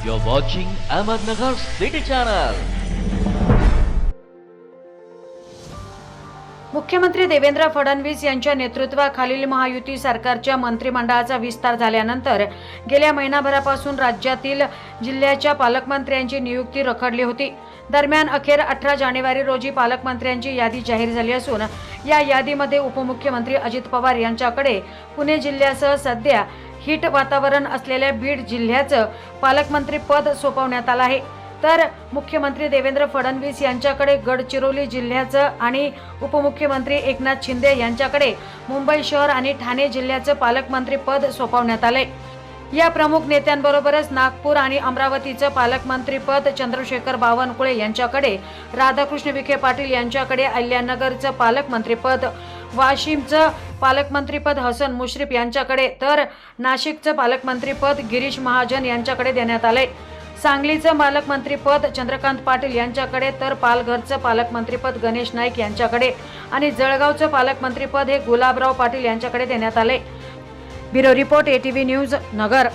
You're watching Ahmednagar City Channel. मुख्यमंत्री देवेंद्र फडणवीस यांच्या नेतृत्वाखालील महायुती सरकारच्या मंत्रिमंडळाचा विस्तार झाल्यानंतर गेल्या महिनाभरापासून राज्यातील जिल्ह्याच्या पालकमंत्र्यांची नियुक्ती रखडली होती दरम्यान अखेर अठरा जानेवारी रोजी पालकमंत्र्यांची यादी जाहीर झाली असून या यादीमध्ये उपमुख्यमंत्री अजित पवार यांच्याकडे पुणे जिल्ह्यासह सध्या हिट वातावरण असलेल्या बीड जिल्ह्याचं पालकमंत्री पद सोपवण्यात आलं आहे. तर मुख्यमंत्री देवेंद्र फडणवीस यांच्याकडे गडचिरोली जिल्ह्याचं आणि उपमुख्यमंत्री एकनाथ शिंदे यांच्याकडे मुंबई शहर आणि ठाणे जिल्ह्याचं पालकमंत्री पद सोपवण्यात आलंय. या प्रमुख नेत्यांबरोबरच नागपूर आणि अमरावतीचं पालकमंत्रीपद चंद्रशेखर बावनकुळे यांच्याकडे राधाकृष्ण विखे पाटील यांच्याकडे अहिल्यानगरचं पालकमंत्रीपद वाशिमचं पालकमंत्रीपद हसन मुश्रीफ यांच्याकडे तर नाशिकचं पालकमंत्रीपद गिरीश महाजन यांच्याकडे देण्यात आले. सांगलीचं पालकमंत्रीपद चंद्रकांत पाटील यांच्याकडे तर पालघरचं पालकमंत्रीपद गणेश नाईक यांच्याकडे आणि जळगावचं पालकमंत्रीपद हे गुलाबराव पाटील यांच्याकडे देण्यात आले. Bureau report ATV news Nagar.